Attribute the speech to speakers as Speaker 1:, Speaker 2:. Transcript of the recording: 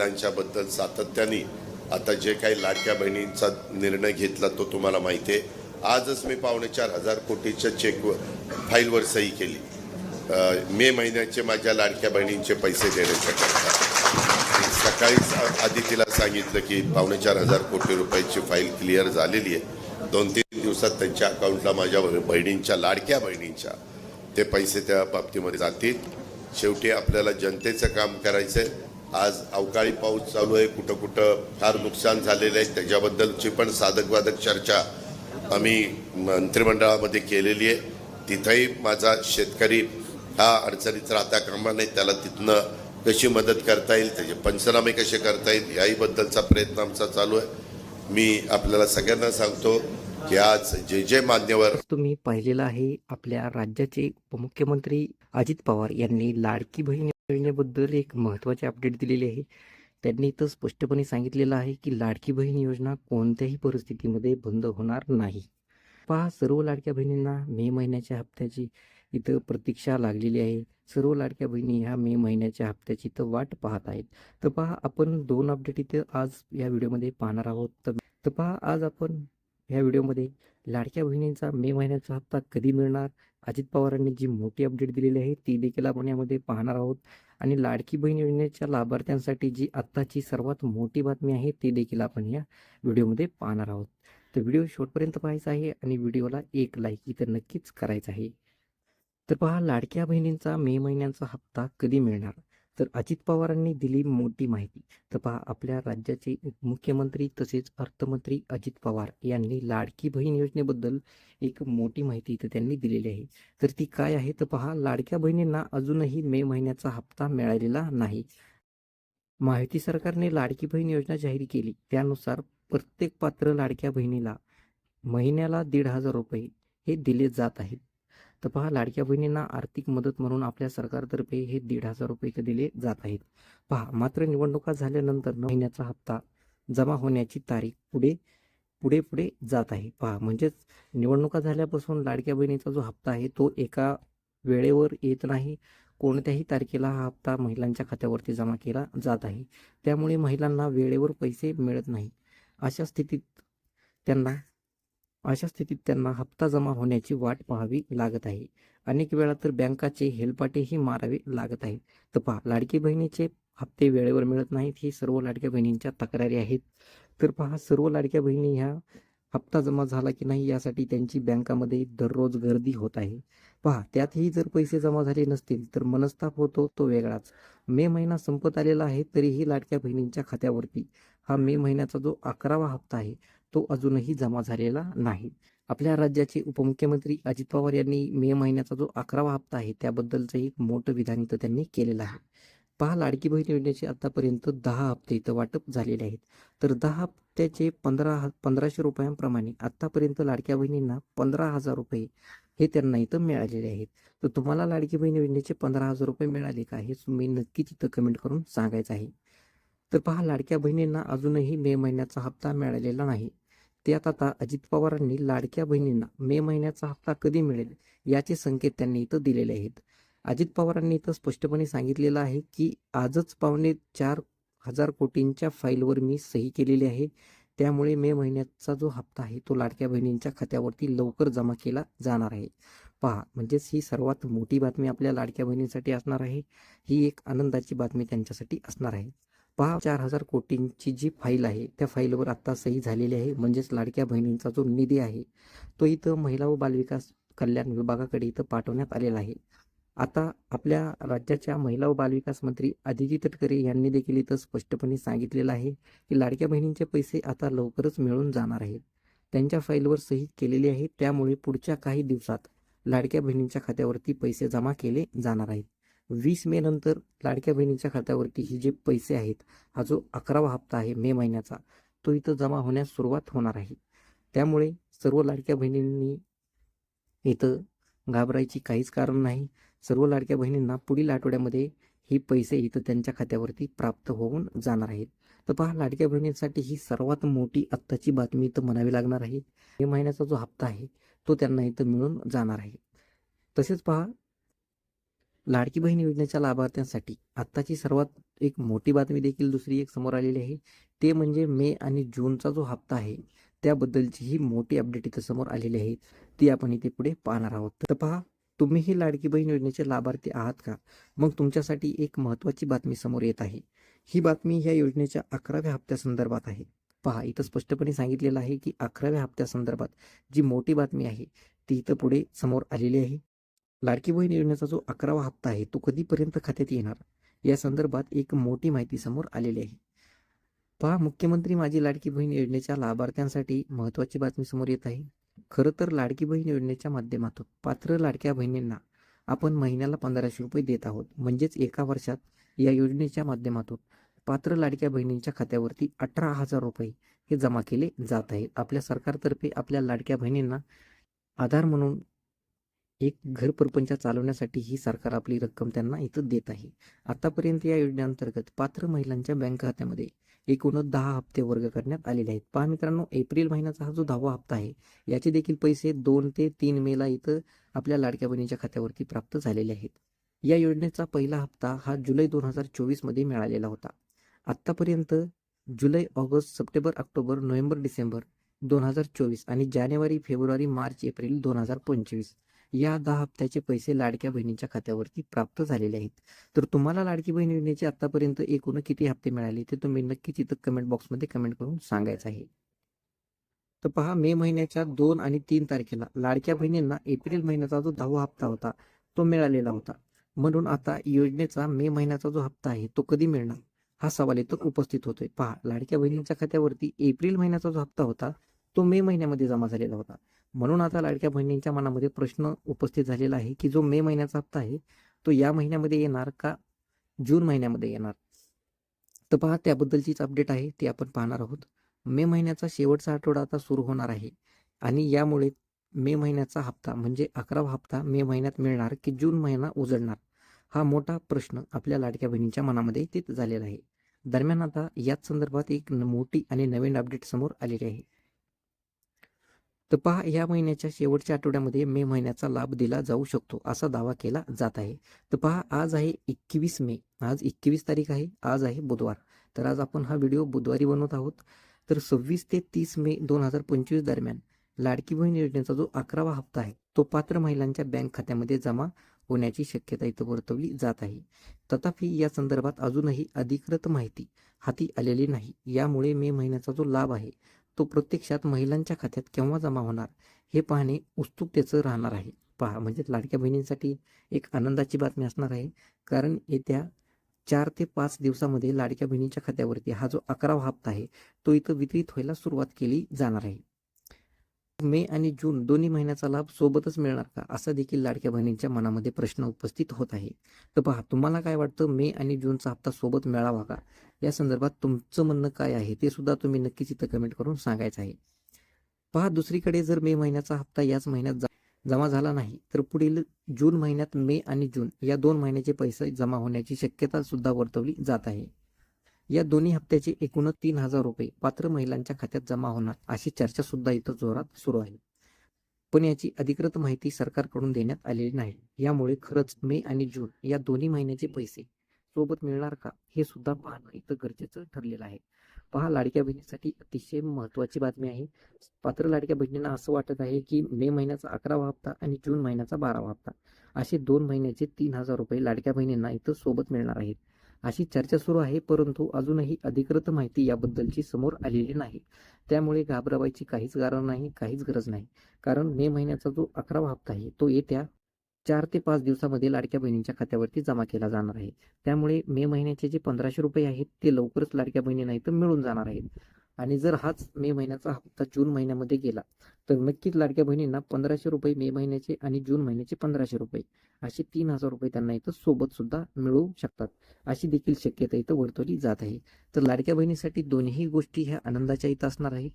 Speaker 1: त्यांच्याबद्दल सातत्याने आता जे काही लाडक्या बहिणींचा निर्णय घेतला तो तुम्हाला माहिती आहे. आजच मी पावणे चार हजार कोटीच्या चेकवर फाईलवर सही केली. मे महिन्याचे माझ्या लाडक्या बहिणींचे पैसे देण्याच्या करता. सकाळीच आधी तिला सांगितलं की पावणे चार हजार कोटी रुपयाची फाईल क्लिअर झालेली आहे. दोन तीन दिवसात त्यांच्या अकाउंटला माझ्या बहिणींच्या लाडक्या बहिणींच्या ते पैसे त्या बाबतीमध्ये जातील. शेवटी आपल्याला जनतेचं काम करायचं आहे आज अवकाळी पाऊस चालू आहे कुठं कुठं फार नुकसान झालेलं आहे. त्याच्याबद्दलची पण साधकवादक चर्चा आम्ही मंत्रिमंडळामध्ये केलेली आहे. तिथंही माझा शेतकरी हा अडचणीत राहता कामा नाही त्याला तिथनं कशी मदत करता येईल त्याचे पंचनामे कसे करता येईल याहीबद्दलचा प्रयत्न आमचा चालू आहे. मी आपल्याला सगळ्यांना सांगतो की आज जे जे मान्यवर
Speaker 2: तुम्ही पाहिलेलं आहे आपल्या राज्याचे उपमुख्यमंत्री अजित पवार यांनी लाडकी बहीण योजनेबद्दल एक महत्त्वाचे अपडेट दिलेले आहे. त्यांनी इथं स्पष्टपणे सांगितलेलं आहे की लाडकी बहीण योजना कोणत्याही परिस्थितीमध्ये बंद होणार नाही. पहा सर्व लाडक्या बहिणींना मे महिन्याच्या हप्त्याची इथं प्रतीक्षा लागलेली आहे. सर्व लाडक्या बहिणी ह्या मे महिन्याच्या हप्त्याची इथं वाट पाहत आहेत. तर पहा आपण दोन अपडेट इथं आज या व्हिडिओमध्ये पाहणार आहोत. तर तर पहा आज आपण ह्या व्हिडिओमध्ये लाडक्या बहिणींचा मे महिन्याचा हप्ता कधी मिळणार अजित पवारांनी जी मोठी अपडेट दिलेली आहे ती देखील आपण यामध्ये पाहणार आहोत. आणि लाडकी बहीण योजनेच्या लाभार्थ्यांसाठी जी आत्ताची सर्वात मोठी बातमी आहे ती देखील आपण या व्हिडिओमध्ये पाहणार आहोत. तर व्हिडिओ शेवटपर्यंत पाहायचा आहे आणि व्हिडिओला एक लाईक इथं नक्कीच करायचं आहे. तर पहा लाडक्या बहिणींचा मे महिन्याचा हप्ता कधी मिळणार? तर अजित पवारांनी दिली मोठी माहिती. तर पहा आपल्या राज्याचे उपमुख्यमंत्री तसेच अर्थमंत्री अजित पवार यांनी लाडकी बहीण योजनेबद्दल एक मोठी माहिती इथं त्यांनी दिलेली आहे. तर ती काय आहे? तर पहा लाडक्या बहिणींना अजूनही मे महिन्याचा हप्ता मिळालेला नाही. माहिती सरकारने लाडकी बहीण योजना जाहीर केली. त्यानुसार प्रत्येक पात्र लाडक्या बहिणीला महिन्याला दीड हजार रुपये हे दिले जात आहेत. तर पहा लाडक्या बहिणींना आर्थिक मदत म्हणून आपल्या सरकारतर्फे हे दीड हजार रुपये इथं दिले जात आहेत. पहा मात्र निवडणुका झाल्यानंतर महिन्याचा हप्ता जमा होण्याची तारीख पुढे पुढे पुढे जात आहे. पहा म्हणजेच निवडणुका झाल्यापासून लाडक्या बहिणीचा जो हप्ता आहे तो एका वेळेवर येत नाही. कोणत्याही तारखेला हा हप्ता महिलांच्या खात्यावरती जमा केला जात आहे. त्यामुळे महिलांना वेळेवर पैसे मिळत नाही. अशा स्थितीत त्यांना अशा स्थितीत त्यांना हप्ता जमा होण्याची वाट पाहावी लागत आहे. अनेक वेळा तर बँकाचे हेलपाटेही मारावे लागत आहेत. तर पहा लाडकी बहिणीचे हप्ते वेळेवर मिळत नाहीत ही सर्व लाडक्या बहिणींच्या तक्रारी आहेत. तर पहा सर्व लाडक्या बहिणी ह्या हप्ता जमा झाला की नाही यासाठी त्यांची बँकामध्ये दररोज गर्दी होत आहे. पहा त्यातही जर पैसे जमा झाले नसतील तर मनस्ताप होतो तो वेगळाच. मे महिना संपत आलेला आहे तरीही लाडक्या बहिणींच्या खात्यावरती. हा मे महिन्याचा जो अकरावा हप्ता आहे तो अजूनही जमा झालेला नाही. आपल्या राज्याचे उपमुख्यमंत्री अजित पवार यांनी मे महिन्याचा जो अकरावा हप्ता आहे त्याबद्दलचं एक मोठं विधान इथं त्यांनी केलेलं आहे. पहा लाडकी बहीण योजनेचे आतापर्यंत दहा हप्ते इथं वाटप झालेले आहेत. तर दहा हप्त्याचे पंधरा पंधराशे रुपयांप्रमाणे आत्तापर्यंत लाडक्या बहिणींना पंधरा हजार रुपये हे त्यांना इथं मिळालेले आहेत. तर तुम्हाला लाडकी बहीण योजनेचे पंधरा हजार रुपये मिळाले का हे तुम्ही नक्कीच इथं कमेंट करून सांगायचं आहे. तर पहा लाडक्या बहिणींना अजूनही मे महिन्याचा हप्ता मिळालेला नाही. त्यात आता अजित पवारांनी लाडक्या बहिणींना मे महिन्याचा हप्ता कधी मिळेल याचे संकेत त्यांनी इथं दिलेले आहेत. अजित पवारांनी इथं स्पष्टपणे सांगितलेलं आहे की आजच पावणे चार हजार कोटींच्या फाईलवर मी सही केलेली आहे. त्यामुळे मे महिन्याचा जो हप्ता आहे तो लाडक्या बहिणींच्या खात्यावरती लवकर जमा केला जाणार आहे. पहा म्हणजेच ही सर्वात मोठी बातमी आपल्या लाडक्या बहिणींसाठी असणार आहे. ही एक आनंदाची बातमी त्यांच्यासाठी असणार आहे. पहा चार हजार कोटींची जी फाईल आहे त्या फाईलवर आत्ता सही झालेली आहे. म्हणजेच लाडक्या बहिणींचा जो निधी आहे तो इथं महिला व बालविकास कल्याण विभागाकडे इथं पाठवण्यात आलेला आहे. आता आपल्या राज्याच्या महिला व बालविकास मंत्री आदिती तटकरे यांनी देखील इथं स्पष्टपणे सांगितलेलं आहे की लाडक्या बहिणींचे पैसे आता लवकरच मिळून जाणार आहेत. त्यांच्या फाईलवर सही केलेली आहे त्यामुळे पुढच्या काही दिवसात लाडक्या बहिणींच्या खात्यावरती पैसे जमा केले जाणार आहेत. वीस मे नंतर लाडक्या बहिणीच्या खात्यावरती हे जे पैसे आहेत हा जो अकरावा हप्ता आहे मे महिन्याचा तो इथं जमा होण्यास सुरुवात होणार आहे. त्यामुळे सर्व लाडक्या बहिणींनी इथं घाबरायची काहीच कारण नाही. सर्व लाडक्या बहिणींना पुढील आठवड्यामध्ये ही पैसे इथं त्यांच्या खात्यावरती प्राप्त होऊन जाणार आहेत. तर पहा लाडक्या बहिणींसाठी ही सर्वात मोठी आत्ताची बातमी इथं म्हणावी लागणार आहे. मे महिन्याचा जो हप्ता आहे तो त्यांना इथं मिळून जाणार आहे. तसेच पहा लाडकी बहीण योजनेच्या लाभार्थ्यांसाठी आत्ताची सर्वात एक मोठी बातमी देखील दुसरी एक समोर आलेली आहे. ते म्हणजे मे आणि जूनचा जो हप्ता आहे त्याबद्दलची ही मोठी अपडेट इथं समोर आलेली आहे. ती आपण इथे पुढे पाहणार आहोत. तर पहा तुम्हीही लाडकी बहीण योजनेचे लाभार्थी आहात का? मग तुमच्यासाठी एक महत्त्वाची बातमी समोर येत आहे. ही बातमी ह्या योजनेच्या अकराव्या हप्त्यासंदर्भात आहे. पहा इथं स्पष्टपणे सांगितलेलं आहे की अकराव्या हप्त्यासंदर्भात जी मोठी बातमी आहे ती इथं पुढे समोर आलेली आहे. लाडकी बहीण योजनेचा जो अकरावा हप्ता आहे तो कधीपर्यंत खात्यात येणार? या संदर्भात एक मोठी माहिती समोर आलेली आहे. पहा मुख्यमंत्री माझी लाडकी बहीण योजनेच्या लाभार्थ्यांसाठी महत्त्वाची बातमी समोर येत आहे. खरं तर लाडकी बहीण योजनेच्या माध्यमातून पात्र लाडक्या बहिणींना आपण महिन्याला पंधराशे रुपये देत आहोत. म्हणजेच एका वर्षात या योजनेच्या माध्यमातून पात्र लाडक्या बहिणींच्या खात्यावरती अठरा हजार रुपये हे जमा केले जात आहे आपल्या सरकारतर्फे आपल्या लाडक्या बहिणींना आधार म्हणून एक घर चालवण्यासाठी ही सरकार आपली रक्कम त्यांना इथं देत आहे. आतापर्यंत या योजनेअंतर्गत पात्र महिलांच्या बँक खात्यामध्ये एकूण दहा हप्ते वर्ग करण्यात आलेले आहेत. पहा मित्रांनो एप्रिल महिन्याचा हा जो दहावा हप्ता आहे याचे देखील पैसे दोन ते तीन मेला इथं आपल्या लाडक्या बहिणीच्या खात्यावरती प्राप्त झालेले आहेत. या योजनेचा पहिला हप्ता हा जुलै दोन हजार चोवीसमध्ये मिळालेला होता. आत्तापर्यंत जुलै August September October November December दोन हजार चोवीस आणि जानेवारी फेब्रुवारी मार्च एप्रिल दोन हजार पंचवीस या दहा हप्त्याचे पैसे लाडक्या बहिणीच्या खात्यावरती प्राप्त झालेले आहेत. तर तुम्हाला लाडकी बहीण योजनेचे आतापर्यंत एकूण किती हप्ते मिळाले ते तुम्ही नक्कीच इथं कमेंट बॉक्समध्ये कमेंट करून सांगायचं आहे. तर पहा मे महिन्याच्या दोन आणि तीन तारखेला लाडक्या बहिणींना एप्रिल महिन्याचा जो दहावा हप्ता होता तो मिळालेला होता. म्हणून आता योजनेचा मे महिन्याचा जो हप्ता आहे तो कधी मिळणार? हा सवाल इथं उपस्थित होतोय. पहा लाडक्या बहिणींच्या खात्यावरती एप्रिल महिन्याचा जो हप्ता होता तो मे महिन्यामध्ये जमा झालेला होता. म्हणून आता लाडक्या बहिणींच्या मनामध्ये प्रश्न उपस्थित झालेला आहे की जो मे महिन्याचा हप्ता आहे तो या महिन्यामध्ये येणार का जून महिन्यामध्ये येणार? तर पहा त्याबद्दलचीच अपडेट आहे ती आपण पाहणार आहोत. मे महिन्याचा शेवटचा आठवडा आता सुरू होणार आहे आणि यामुळे मे महिन्याचा हप्ता म्हणजे अकरावा हप्ता मे महिन्यात मिळणार की जून महिना उजळणार? हा मोठा प्रश्न आपल्या लाडक्या बहिणींच्या मनामध्ये तेच झालेला आहे. दरम्यान आता याच संदर्भात एक न- मोठी आणि नवीन अपडेट समोर आलेली आहे. तर पहा या महिन्याच्या शेवटच्या आठवड्यामध्ये मे महिन्याचा लाभ दिला जाऊ शकतो असा दावा केला जात आहे. तर पहा आज आहे एकवीस मे आज एकवीस तारीख आहे आज आहे बुधवार. तर आज आपण हा व्हिडिओ बुधवारी बनवत आहोत. तर सव्वीस ते तीस मे दोन हजार पंचवीस दरम्यान लाडकी बहीण योजनेचा जो अकरावा हप्ता आहे तो पात्र महिलांच्या बँक खात्यामध्ये जमा होण्याची शक्यता इथं वर्तवली जात आहे. तथापि या संदर्भात अजूनही अधिकृत माहिती हाती आलेली नाही. यामुळे मे महिन्याचा जो लाभ आहे तो प्रत्यक्षात महिलांच्या खात्यात केव्हा जमा होणार? हे पाहणे उत्सुकतेचं राहणार आहे. पहा म्हणजे लाडक्या बहिणींसाठी एक आनंदाची बातमी असणार आहे. कारण येत्या चार ते पाच दिवसामध्ये लाडक्या बहिणीच्या खात्यावरती हा जो अकरावा हप्ता आहे तो इथं वितरित व्हायला सुरुवात केली जाणार आहे. मे आणि जून दोन्ही महिन्याचा लाभ सोबतच मिळणार का? असा देखील लाडक्या बहिणींच्या मनामध्ये प्रश्न उपस्थित होत आहे. तर पहा तुम्हाला काय वाटतं? मे आणि जूनचा हप्ता सोबत मिळावा का? या संदर्भात तुमचं म्हणणं काय आहे? ते सुद्धा तुम्ही नक्कीच इथं कमेंट करून सांगायचं आहे. पहा दुसरीकडे जर मे महिन्याचा हप्ता याच महिन्यात जा- जमा झाला नाही तर पुढील जून महिन्यात मे आणि जून या दोन महिन्याचे पैसे जमा होण्याची शक्यता सुद्धा वर्तवली जात आहे. या दोन्ही हप्त्याचे एकूण तीन हजार रुपये पात्र महिलांच्या खात्यात जमा होणार अशी चर्चा सुद्धा इथं जोरात सुरू आहे. पण याची अधिकृत माहिती सरकारकडून देण्यात आलेली नाही. यामुळे खरंच मे आणि जून या दोन्ही महिन्याचे पैसे सोबत मिळणार का हे सुद्धा पाहणं इथं गरजेचं ठरलेलं आहे. पहा लाडक्या बहिणीसाठी अतिशय महत्त्वाची बातमी आहे. पात्र लाडक्या बहिणींना असं वाटत आहे की मे महिन्याचा अकरावा हप्ता आणि जून महिन्याचा बारावा हप्ता असे दोन महिन्याचे तीन हजार रुपये लाडक्या बहिणींना इथं सोबत मिळणार आहेत. अशी चर्चा सुरू आहे परंतु अजूनही अधिकृत माहिती याबद्दलची समोर आलेली नाही. त्यामुळे घाबरवायची काहीच कारण नाही काहीच गरज नाही. कारण मे महिन्याचा जो अकरावा हप्ता आहे तो येत्या चार ते पाच दिवसामध्ये लाडक्या बहिणींच्या खात्यावरती जमा केला जाणार आहे. त्यामुळे मे महिन्याचे जे पंधराशे रुपये आहेत ते लवकरच लाडक्या बहिणींना इथं मिळून जाणार आहेत. आणि जर हाच मे महिन्याचा हप्ता जून महिन्यामध्ये गेला तर नक्कीच लाडक्या बहिणींना पंधराशे रुपये मे महिन्याचे आणि जून महिन्याचे पंधराशे रुपये असे तीन हजार रुपये त्यांना इथं सोबत सुद्धा मिळू शकतात. अशी देखील शक्यता इथं वर्तवली जात आहे. तर लाडक्या बहिणीसाठी दोन्ही गोष्टी ह्या आनंदाच्या इथं असणार आहेत.